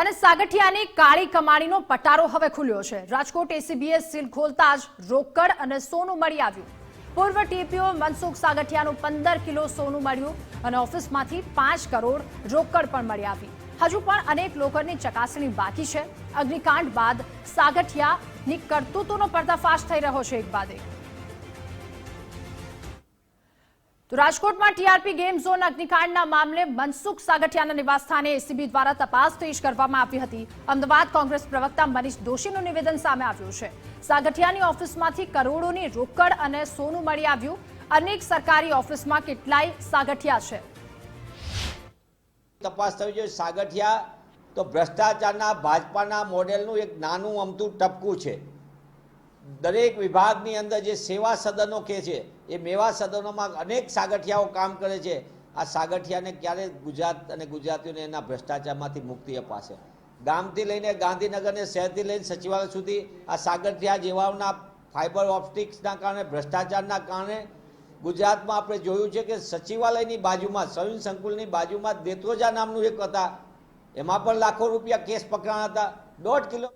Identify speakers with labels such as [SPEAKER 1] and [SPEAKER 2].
[SPEAKER 1] અને સાગઠિયાની કાળી કમાણીનો પટારો હવે ખુલ્યો છે. રાજકોટ એસીબીએ સીલ ખોલતા જ રોકડ અને સોનું મળી આવ્યું. પૂર્વ ટીપીઓ મનસુખ સાગઠિયાનું પંદર કિલો સોનું મળ્યું અને ઓફિસમાંથી પાંચ કરોડ રોકડ પણ મળી આવી. હજુ પણ અનેક લોકોની ચકાસણી બાકી છે. અગ્નિકાંડ બાદ સાગઠિયાની કરતૂતોનો પર્દાફાશ થઈ રહ્યો છે એક બાદ એક. તો રાજકોટમાં ટીઆરપી ગેમ ઝોન અગ્નિકાંડના મામલે મનસુખ સાગઠિયાના નિવાસસ્થાને એસીબી દ્વારા તપાસ તેજ કરવામાં આવી હતી. અમદાવાદ કોંગ્રેસ પ્રવક્તા મનીષ દોશીનું નિવેદન સામે આવ્યું છે. સાગઠિયાની ઓફિસમાંથી કરોડોની રોકડ અને સોનું મળી આવ્યું. અનેક સરકારી ઓફિસમાં કેટલાય સાગઠિયા છે.
[SPEAKER 2] તપાસ થવી જોઈએ. સાગઠિયા તો ભ્રષ્ટાચારના, ભાજપાના મોડેલનું એક નાનું અમતું ટપકું છે. દરેક વિભાગની અંદર જે સેવા સદનો કે છે, એ મેવા સદનોમાં અનેક સાગઠિયાઓ કામ કરે છે. આ સાગઠિયાને ક્યારે ગુજરાત અને ગુજરાતીઓને એના ભ્રષ્ટાચારમાંથી મુક્તિ અપાશે? ગામથી લઈને ગાંધીનગરને શહેરથી લઈને સચિવાલય સુધી આ સાગઠિયા જેવાઓના ફાઇબર ઓપ્ટિક્સના કારણે, ભ્રષ્ટાચારના કારણે ગુજરાતમાં આપણે જોયું છે કે સચિવાલયની બાજુમાં, સવિન સંકુલની બાજુમાં દેત્રોજા નામનું એક હતા. એમાં પણ લાખો રૂપિયા કેસ પકડાણા હતા. દોઢ કિલો